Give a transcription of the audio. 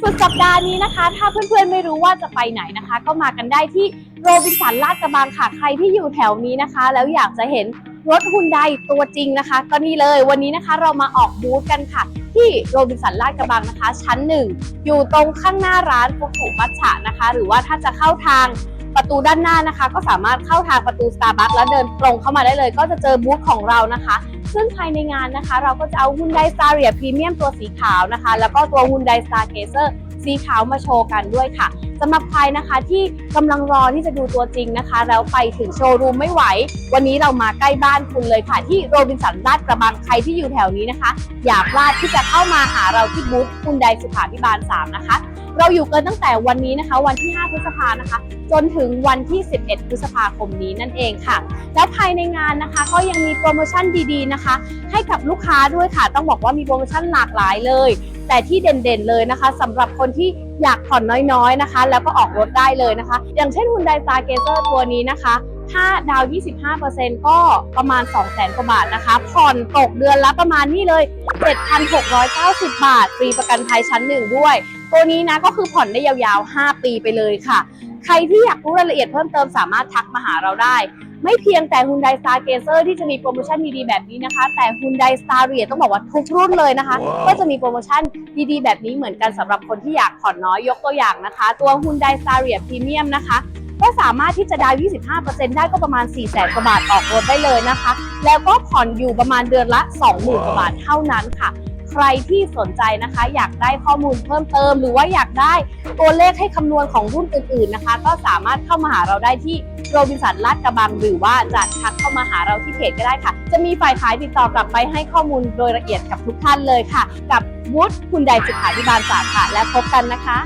สุดสัปดาห์นี้นะคะ ถ้าเพื่อนๆไม่รู้ว่าจะไปไหนนะคะ ก็มากันได้ที่โรบินสันลาดกระบังค่ะใครที่อยู่แถวนี้นะคะ แล้วอยากจะเห็นรถฮุนไดตัวจริงนะคะ ก็นี่เลยวันนี้นะคะเรามาออกบูธกันค่ะ ที่โรบินสันลาดกระบังนะคะ ชั้นหนึ่งอยู่ตรงข้างหน้าร้านฟุกุมัชฉะนะคะ หรือว่าถ้าจะเข้าทางประตูด้านหน้านะคะ ก็สามารถเข้าทางประตู Starbucks แล้วเดินตรงเข้ามาได้เลย ก็จะเจอบูธของเรานะคะ ซึ่งภายในงานนะคะ เราก็จะเอาฮุนไดสตาร์เรียพรีเมียมตัวสีขาวนะคะ แล้วก็ตัว Hyundai Stargazer สี สีขาวมาโชว์กันด้วยค่ะสำหรับใครนะคะที่กำลังรอที่จะดูตัวจริงนะคะ แล้วไปถึงโชว์รูมไม่ไหว วันนี้เรามาใกล้บ้านคุณเลยค่ะ ที่โรบินสันลาดกระบังใครที่อยู่แถวนี้นะคะ อย่าพลาดที่จะเข้ามาหาเราที่บูธคุณไดสุขาพิบาล 3 นะคะ เราอยู่กันตั้งแต่วันนี้นะคะ วันที่ 5 พฤษภานะคะ จนถึงวันที่ 11 พฤษภาคมนี้นั่นเองค่ะ แล้วภายในงานนะคะ ก็ยังมีโปรโมชั่นดีๆนะคะ ให้กับลูกค้าด้วยค่ะ ต้องบอกว่ามีโปรโมชั่นหลากหลายเลย แต่ที่เด่นๆเลยนะคะสำหรับคนที่อยากผ่อนน้อยๆนะคะ แล้วก็ออกรถได้เลยนะคะ อย่างเช่นคุณไดซาเกเซอร์ตัวนี้นะคะถ้าดาว 25%ก็ประมาณ 200,000 กว่าบาทนะคะ ผ่อนตกเดือนละประมาณนี้เลย 7,690 บาท ฟรีประกันภัยชั้นหนึ่งด้วย ตัวนี้นะก็คือผ่อนได้ยาวๆ 5 ปีไปเลยค่ะ ใครที่อยากรู้รายละเอียดเพิ่มเติมสามารถทักมาหาเราได้ ไม่เพียงแต่ Hyundai Stargazer ที่จะมีโปรโมชั่นดีๆแบบนี้นะคะ แต่ Hyundai Staria ต้องบอกว่าทุกรุ่นเลยนะคะ ก็จะมีโปรโมชั่นดีๆ แบบนี้เหมือนกันสำหรับคนที่อยากผ่อนน้อยยกตัวอย่างนะคะ ตัว Hyundai Staria Premium นะคะก็สามารถที่จะดาวน์25%ได้ก็ประมาณ4 0 0 0 0 0กว่าบาทออกรถได้เลยนะคะ แล้วก็ผ่อนอยู่ประมาณเดือนละ 20,000กว่าบาทเท่านั้นค่ะ ใครที่สนใจนะคะ อยากได้ข้อมูลเพิ่มเติม หรือว่าอยากได้ตัวเลขให้คำนวณของรุ่นอื่นๆนะคะ ก็สามารถเข้ามาหาเราได้ที่โรบินสันลาดกระบังหรือว่าจะทักเข้ามาหาเราที่เพจก็ได้ค่ะ จะมีฝ่ายขายติดต่อกลับไปให้ข้อมูลโดยละเอียดกับทุกท่านเลยค่ะ กับวุฒิคุณใดสุขาธิบาลศาสตร์ค่ะ และพบกันนะคะ